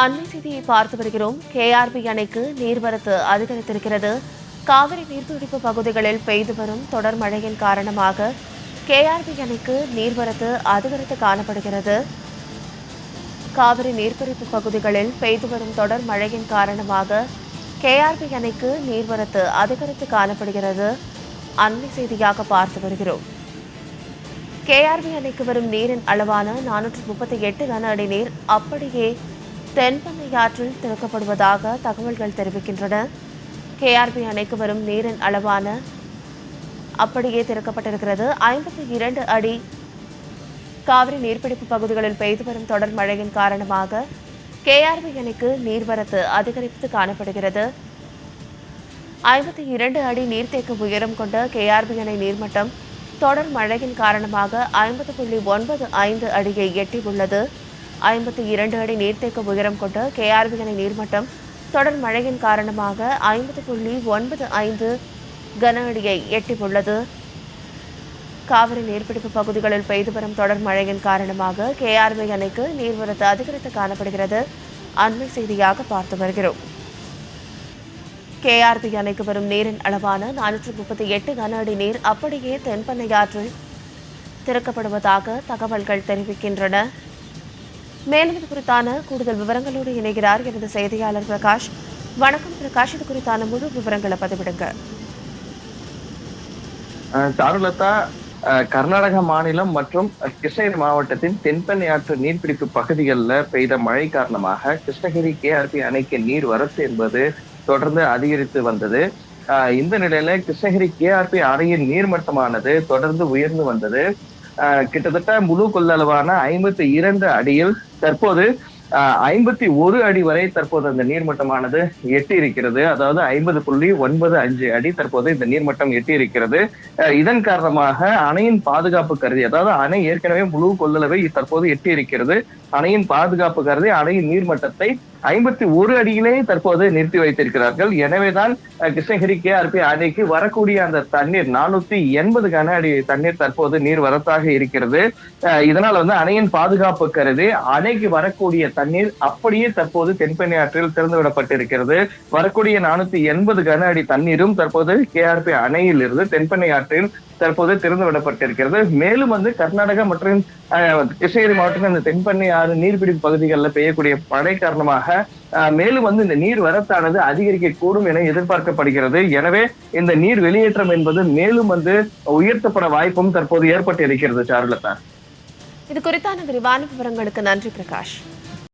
அண்மை செய்தியை பார்த்து வருகிறோம். கேஆர்பி அணைக்கு நீர்வரத்து அதிகரித்திருக்கிறது. காவிரி நீர்பிடிப்பு பகுதிகளில் பெய்து வரும் தொடர் மழையின் காரணமாக கேஆர்பி அணைக்கு நீர்வரத்து அதிகரித்து காணப்படுகிறது. காவிரி நீர்பிடிப்பு பகுதிகளில் பெய்து வரும் தொடர் மழையின் காரணமாக கேஆர்பி அணைக்கு நீர்வரத்து அதிகரித்து காணப்படுகிறது. அண்மை செய்தியாக பார்த்து வருகிறோம். கேஆர்பி அணைக்கு வரும் நீரின் அளவான நானூற்று முப்பத்தி எட்டு கன அடி நீர் அப்படியே தென்பெண்ணை ஆற்றில் திறக்கப்படுவதாக தகவல்கள் தெரிவிக்கின்றன. கேஆர்பி அணைக்கு வரும் நீரின் அளவான அப்படியே திறக்கப்பட்டிருக்கிறது. ஐம்பத்தி இரண்டு அடி காவிரி நீர்பிடிப்பு பகுதிகளில் பெய்து வரும் தொடர் மழையின் காரணமாக கேஆர்பி அணைக்கு நீர்வரத்து அதிகரித்து காணப்படுகிறது. ஐம்பத்தி இரண்டு அடி நீர்த்தேக்க உயரம் கொண்ட கேஆர்பி அணை நீர்மட்டம் தொடர் மழையின் காரணமாக ஐம்பது புள்ளி ஒன்பது ஐந்து அடியை எட்டியுள்ளது. ஐம்பத்தி இரண்டு அடி நீர்த்தேக்க உயரம் கொண்ட கேஆர்பி அணை நீர்மட்டம் தொடர் மழையின் காரணமாக ஐம்பது புள்ளி ஒன்பது ஐந்து கன அடியை எட்டியுள்ளது. காவிரி நீர்பிடிப்பு பகுதிகளில் பெய்து வரும் தொடர் மழையின் காரணமாக கேஆர்பி அணைக்கு நீர்வரத்து அதிகரித்து காணப்படுகிறது. அண்மை செய்தியாக பார்த்து வருகிறோம். கேஆர்பி அணைக்கு வரும் நீரின் அளவான நானூற்று முப்பத்தி எட்டு கன அடி நீர் அப்படியே தென்பெண்ணை ஆற்றில் திறக்கப்படுவதாக தகவல்கள் தெரிவிக்கின்றன. மேலும் இது குறித்தான கூடுதல் விவரங்களோடு இணைகிறார் எனது செய்தியாளர் பிரகாஷ். வணக்கம் பிரகாஷ் இது குறித்தான முழு விவரங்களை பதிவிடுங்க. சாருலதா கர்நாடக மாநிலம் மற்றும் கிருஷ்ணகிரி மாவட்டத்தின் தென்பெண்ணை ஆற்று நீர்பிடிப்பு பகுதிகளில் பெய்த மழை காரணமாக கிருஷ்ணகிரி கேஆர்பி அணைக்கு நீர் வரத்து என்பது தொடர்ந்து அதிகரித்து வந்தது. இந்த நிலையில கிருஷ்ணகிரி கேஆர்பி அணையின் நீர்மட்டமானது தொடர்ந்து உயர்ந்து வந்தது. கிட்டத்தட்ட முழு கொள்ளளவான ஐம்பத்தி இரண்டு அடியில் தற்போது ஐம்பத்தி ஒரு அடி வரை தற்போது அந்த நீர்மட்டமானது எட்டி இருக்கிறது அதாவது ஐம்பது புள்ளி ஒன்பது அஞ்சு அடி தற்போது இந்த நீர்மட்டம் எட்டி இருக்கிறது இதன் காரணமாக அணையின் பாதுகாப்பு கருதி அதாவது அணை ஏற்கனவே முழு கொள்ளளவை தற்போது எட்டி இருக்கிறது அணையின் பாதுகாப்பு கருதி அணையின் நீர்மட்டத்தை ஐம்பத்தி ஒரு அடியிலே தற்போது நிறுத்தி வைத்திருக்கிறார்கள். எனவேதான் அஹ், கிருஷ்ணகிரி கேஆர்பி அணைக்கு வரக்கூடிய அந்த தண்ணீர் நானூத்தி எண்பது கன அடி தண்ணீர் தற்போது நீர் வரத்தாக இருக்கிறது இதனால் வந்து அணையின் பாதுகாப்பு கருதி அணைக்கு வரக்கூடிய தண்ணீர் அப்படியே தற்போது தென்பெண்ணை ஆற்றில் திறந்துவிடப்பட்டிருக்கிறது. வரக்கூடிய நானூத்தி எண்பது கன அடி தண்ணீரும் தற்போது கேஆர்பி அணையில் இருந்து தென்பெண்ணை ஆற்றில் தற்போது திறந்து விடப்பட்டிருக்கிறது மேலும் வந்து கர்நாடகா மற்றும் கிருஷ்ணகிரி மாவட்டத்தில் இந்த தென்பெண்ணை ஆறு நீர்பிடிப்பு பகுதிகளில் பெய்யக்கூடிய மழை காரணமாக மேலும் வந்து இந்த நீர் வரத்தானது அதிகரிக்க கூடும் என எதிர்பார்க்கப்படுகிறது. எனவே இந்த நீர் வெளியேற்றம் என்பது மேலும் வந்து உயர்த்தப்பட வாய்ப்பும் தற்போது ஏற்பட்டு இருக்கிறது சாருலதா. இது குறித்தான விரிவான விவரங்களுக்கு நன்றி பிரகாஷ்.